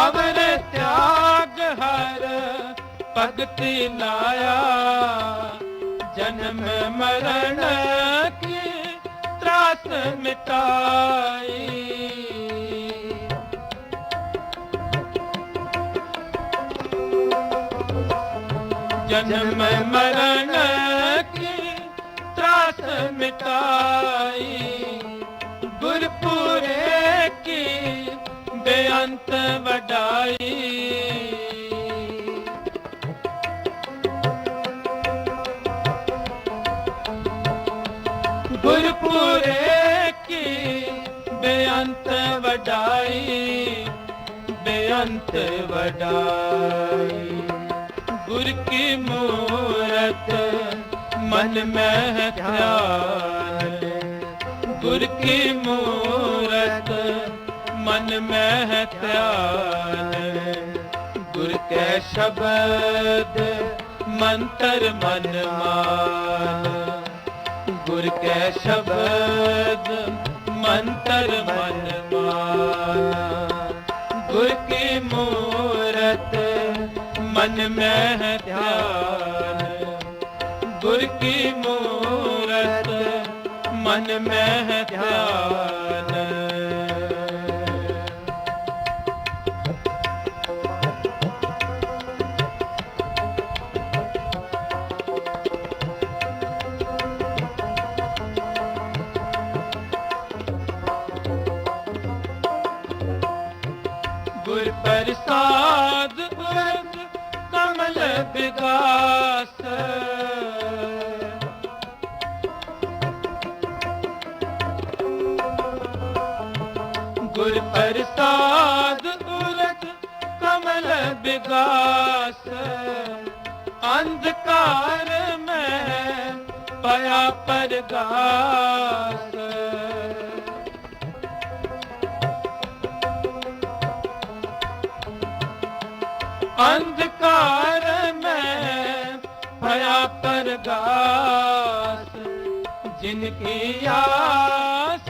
ਅਵਰ ਤਿਆਗ ਹਰ ਭਗਤੀ ਲਾਇਆ। ਜਨਮ ਮਰਨ ਕੀ ਤਰਾਸ ਮਿਟਾਈ। ਜਨਮ ਮਰਨ ਕੀ ਤਰਾਸ ਮਿਟਾਈ। ਗੁਰਪੁਰੇ ਬੇਅੰਤ ਵਡਾਈ। ਗੁਰਪੁਰੇ ਕੀ ਬੇਅੰਤ ਵਡਾਈ ਬੇਅੰਤ ਵਡਾਈ। ਗੁਰ ਕੀ ਮੂਰਤ ਮਨ ਮਹਿ ਧਿਆਨ ਗੁਰ ਕੀ ਮੂਰਤ ਮਨ ਮਹਿ ਧਿਆਨ, ਗੁਰ ਕੈ ਸ਼ਬਦ ਮੰਤਰ ਮਨ ਮਾਨ। ਗੁਰ ਕੈ ਸ਼ਬਦ ਮੰਤਰ ਮਨ ਮਾਨ। ਗੁਰ ਕੀ ਮੂਰਤ ਮਨ ਮਹਿ ਧਿਆਨ। ਗੁਰ ਕੀ ਮੂਰਤ ਮਨ ਮਹਿ ਧਿਆਨ। ਕਮਲ ਗੁਰ ਪ੍ਰਸਾਦ ਉਰਗ ਕਮਲ ਵਿਗਾਸ। ਅੰਧਕਾਰ ਮੈਂ ਪਿਆ ਪਰਗਾਸ। ਅੰਧਕਾਰ ਭਇਆ ਪਰਗਾਸ ਜਿਨ ਕੀ ਆਸ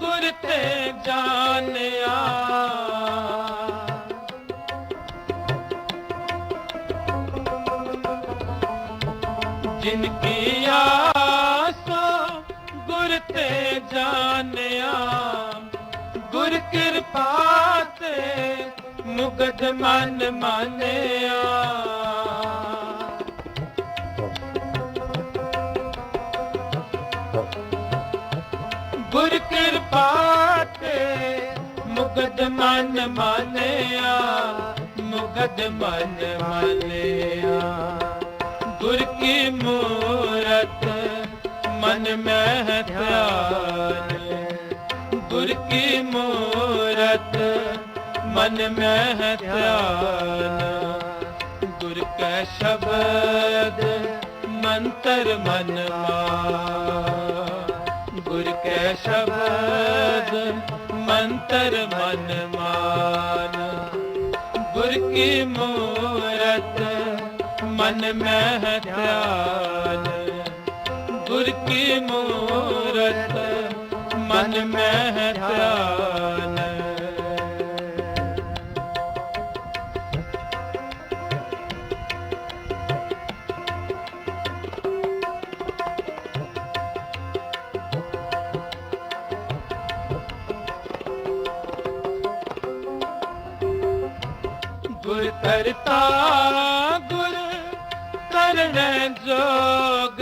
ਗੁਰ ਤੇ ਜਾਣਿਆ ਜਿਨ ਕੀ ਆਸ ਗੁਰ ਤੇ ਜਾਣਿਆ ਗੁਰ ਕਿਰਪਾ ਤੇ ਮੁਗਧ ਮਨ ਮਾਨਿਆ ਮਨ ਮਾਨਿਆ ਮੁਗਦ ਮਨ ਮਾਨਿਆ। ਗੁਰ ਕੀ ਮੂਰਤ, ਮਨ ਮਹਿ ਧਿਆਨ। ਗੁਰ ਕੀ ਮੂਰਤ, ਮਨ ਮਹਿ ਧਿਆਨ। ਗੁਰ ਕੈ ਸ਼ਬਦ, ਮੰਤਰ ਮਨ ਮਾ ਗੁਰ ਕੈ ਸ਼ਬਦ ਮੰਤਰ ਮਨ ਮਾਨ ਗੁਰ ਕੀ ਮੂਰਤ ਮਨ ਮਹਿ ਧਿਆਨ ਗੁਰ ਕੀ ਮੂਰਤ ਮਨ ਮਹਿ ਧਿਆਨ ਕਰਤਾ ਗੁਰ ਕਰਨ ਜੋਗ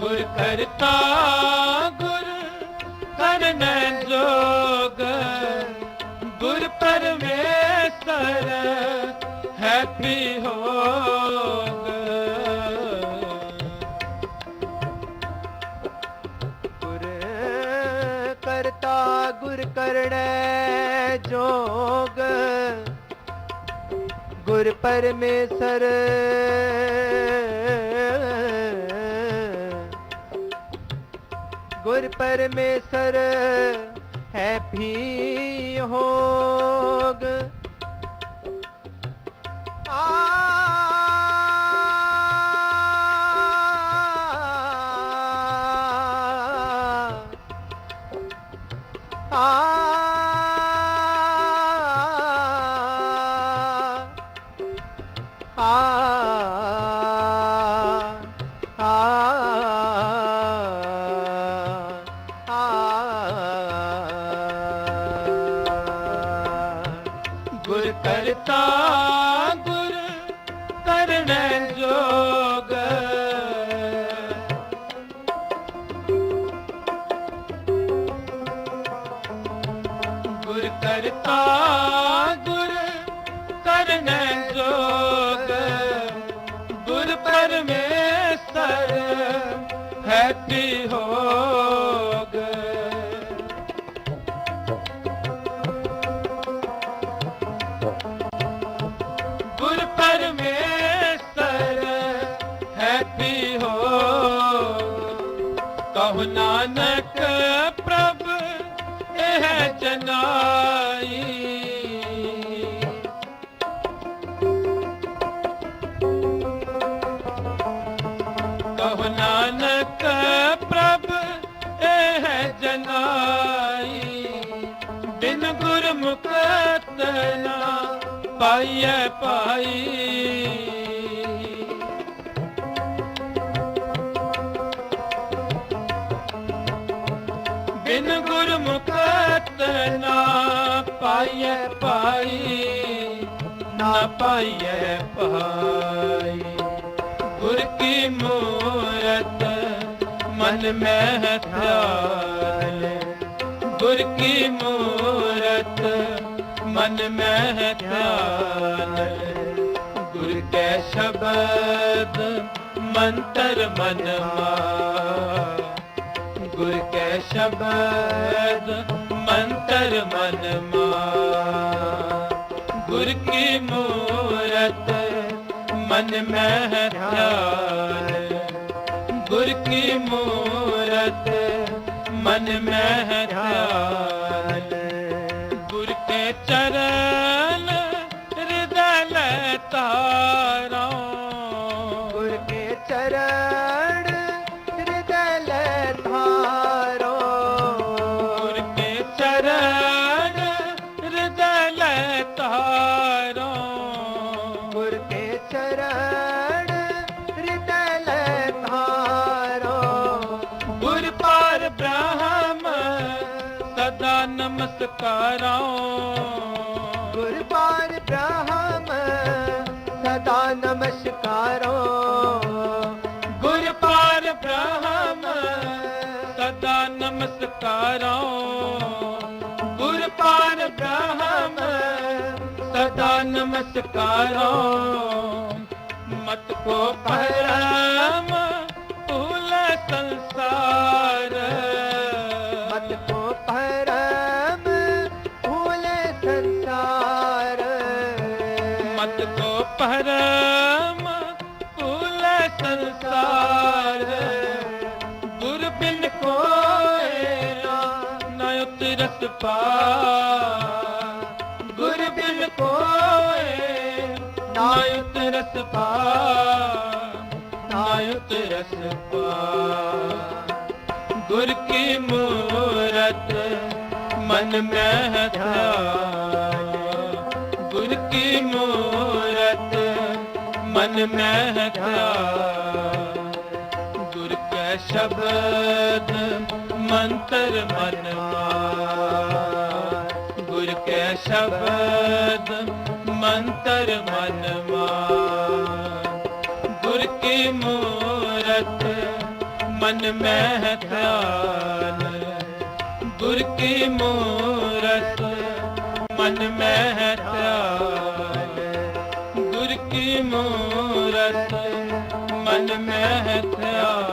ਗੁਰ ਕਰਤਾ ਗੁਰ ਕਰਨ ਜੋਗ ਗੁਰ ਪਰਮੇਸ਼ਰ ਹੈ ਵੀ ਹੋਗ ਗੁਰ ਕਰੜੈ ਜੋਗ। ਗੁਰ ਪਰਮੇਸ਼ਰ ਗੁਰ ਪਰਮੇਸ਼ਰ ਹੈ ਵੀ ਹੋਗ। 啊。ਕਰਤਾ ਗੁਰ ਕਰਨੈ ਜੋਗ। ਗੁਰ ਪਰਮੇਸ਼ਰ ਹੈਪੀ ਹੋਗ। ਗੁਰ ਪਰਮੇਸ਼ਰ ਹੈਪੀ ਹੋ ਕਹੋ ਨਾਨਕ ਇਹ ਨਾਨਕ ਪ੍ਰਭ ਇਹ ਜਨਾਈ ਬਿਨ ਗੁਰਮੁਖਤ ਨਾ ਪਾਈਐ ਪਾਈ ਪਾਈਐ ਪਾਈ ਨਾ ਪਾਈਐ ਪਾਈ ਗੁਰ ਕੀ ਮੂਰਤ ਮਨ ਮਹਿ ਧਿਆਨ ਗੁਰ ਕੀ ਮੂਰਤ ਮਨ ਮਹਿ ਧਿਆਨ ਗੁਰ ਕੈ ਸ਼ਬਦ ਮੰਤਰ ਮਨ ਮਾ ਗੁਰ ਕੈ ਸ਼ਬਦ ਮੰਤਰ ਮਨ ਮਾ ਗੁਰ ਕੀ ਮੂਰਤ ਮਨ ਮਹਿ ਧਿਆਨ। ਗੁਰ ਕੀ ਮੂਰਤ ਮਨ ਮਹਿ ਧਿਆਨ। ਗੁਰ ਕੇ ਚਰਨ ਨਮਸਕਾਰਾਂ ਗੁਰ ਬ੍ਰਹਮ, ਸਦਾ ਨਮਸਕਾਰੋ। ਗੁਰਪਾਰ ਬ੍ਰਹਮ, ਸਦਾ ਨਮਸਕਾਰਾਂ। ਗੁਰਪਾਰ ਬ੍ਰਹਮ, ਸਦਾ ਨਮਸਕਾਰਾਂ। ਮਤ ਕੋ ਪਰਮ ਭੂਲ ਸੰਸਾਰ। ਬਿਨ ਕੋਏ ਨਾ ਉਤਰਤ ਪਾ। ਗੁਰ ਬਿਨ ਕੋਏ, ਨਾ ਉਤਰਤ ਪਾ। ਨਾ ਉਤਰਤ ਪਾ। ਗੁਰ ਕੀ ਮੂਰਤ ਮਨ ਮਹਿ ਧਿਆਨ ਗੁਰ ਕੀ ਮੂਰਤ ਮਨ ਮਹਿ ਧਿਆਨ ਸ਼ਬਦ ਮੰਤਰ ਮਨ ਮਾਰ ਗੁਰ ਕੈ ਸ਼ਬਦ ਮੰਤਰ ਮਨ ਮਾਰ ਗੁਰ ਕੀ ਮੂਰਤ ਮਨ ਮਹਿ ਧਿਆਨ। ਗੁਰ ਕੀ ਮੂਰਤ ਮਨ ਮਹਿ ਧਿਆਨ। ਗੁਰ ਕੀ ਮੂਰਤ ਮਨ ਮਹਿ ਧਿਆਨ।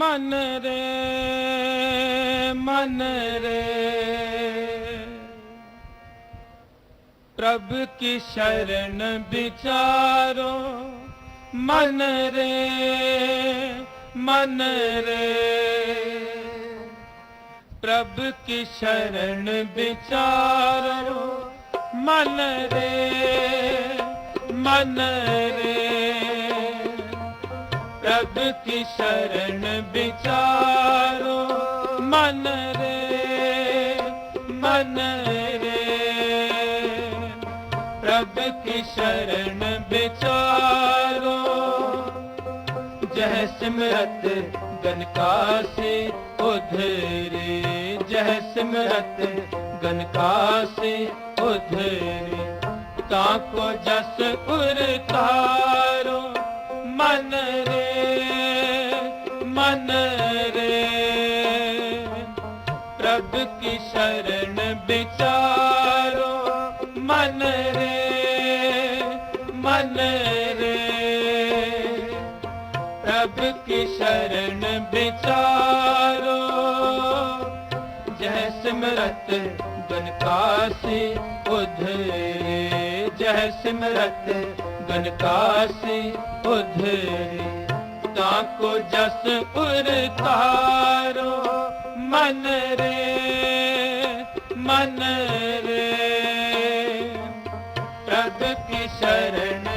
ਮਨ ਰੇ ਮਨ ਰੇ। ਪ੍ਰਭ ਕੀ ਸ਼ਰਨ ਵਿਚਾਰੋ, ਮਨ ਰੇ ਮਨ ਰੇ। ਪ੍ਰਭ ਕੀ ਸ਼ਰਨ ਵਿਚਾਰੋ, ਮਨ ਰੇ ਮਨ ਰੇ। प्रभ की शरण विचारो मन रे मन रे प्रभ की शरण विचारो जह सिमरत गन का से उधरे जह सिमरत गन का से उधरे ताको जस उरतारो मन रे ਕਰਨ ਵਿਚਾਰੋ, ਮਨ ਰੇ ਮਨ ਰੇ। ਪ੍ਰਭ ਕੀ ਸ਼ਰਨ ਵਿਚਾਰੋ ਜੈ ਸਿਮਰਤ ਗਨਕਾਸੀ ਕਾਸੀ ਜੈ ਸਿਮਰਤ ਗਨਕਾਸੀ ਕਾਸੀ ਉਧਰੇ। ਤਾਂ ਕੋ ਜਸ ਉਰਤਾਰੋ ਮਨ ਰੇ। ਮਨ ਰੇ। ਪ੍ਰਭ ਕੀ ਸ਼ਰਨ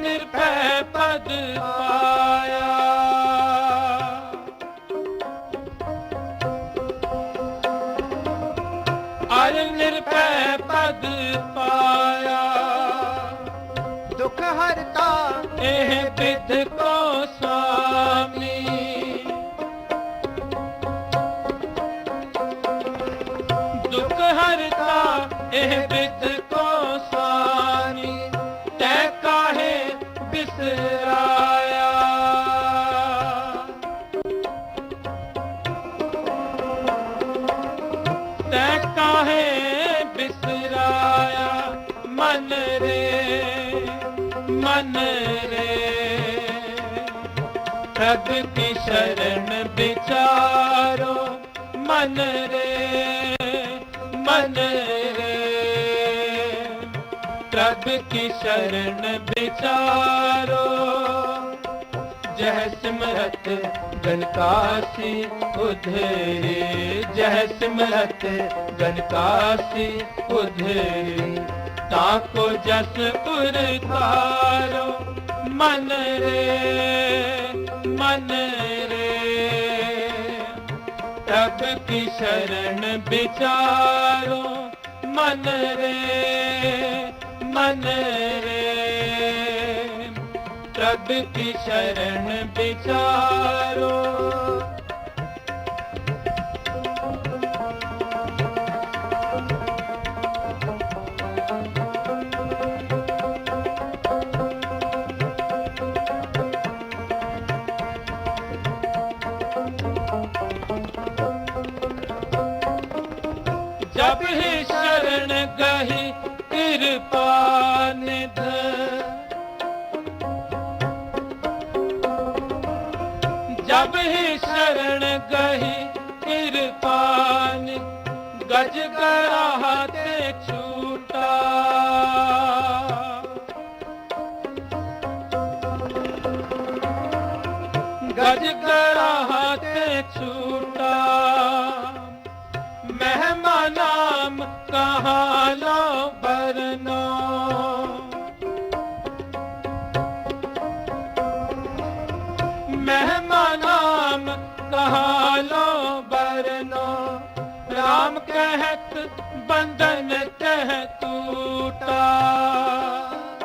ਨਿਰਭੈ ਪਦ ਪਾਇਆ। ਅਰ ਨਿਰਭੈ ਪਦ ਪਾਇਆ। ਦੁਖ ਹਰਤਾ ਇਹ ਬਿਦ ਕੋ ਸਾਮੀ। ਦੁਖ ਹਰਤਾ ਇਹ ਬਿਦ ਮਨ ਰੇ ਮਨ ਰੇ। ਪ੍ਰਭ ਕੀ ਸ਼ਰਨ ਵਿਚਾਰੋ, ਜਹ ਸਿਮਰਤ ਗਨਕਾਸੀ ਉਧੇਰੇ। ਜਹ ਸਿਮਰਤ ਗਨਕਾਸੀ ਉਧੇਰੇ। ਤਾ ਕੋ ਜਸ ਉਰਤਾਰੋ ਮਨ ਰੇ, ਮਨ ਪ੍ਰਭ ਕੀ ਸ਼ਰਨ ਵਿਚਾਰੋ? ਮਨ ਰੇ ਮਨ ਰੇ। ਪ੍ਰਭ ਕੀ ਸ਼ਰਨ ਵਿਚਾਰੋ? ਜਬ ਹੀ ਸ਼ਰਨ ਗਹੀ, ਕਿਰਪਾ ਜਬ ਹੀ ਸ਼ਰਨ ਗਹੀ, ਕਿਰਪਾ ਗਜ ਕਰਾ ਗਜ ਕਰਾ ਤੇ ਛੂਟਾ। ਨਾਮ ਕਹਾ ਲੋ ਬਰਨੋ ਮਹਿਮਾ ਨਾਮ ਕਹਾ ਲੋ ਬਰਨੋ RAM ਕਹਿਤ ਬੰਧਨ ਤਹਿਤ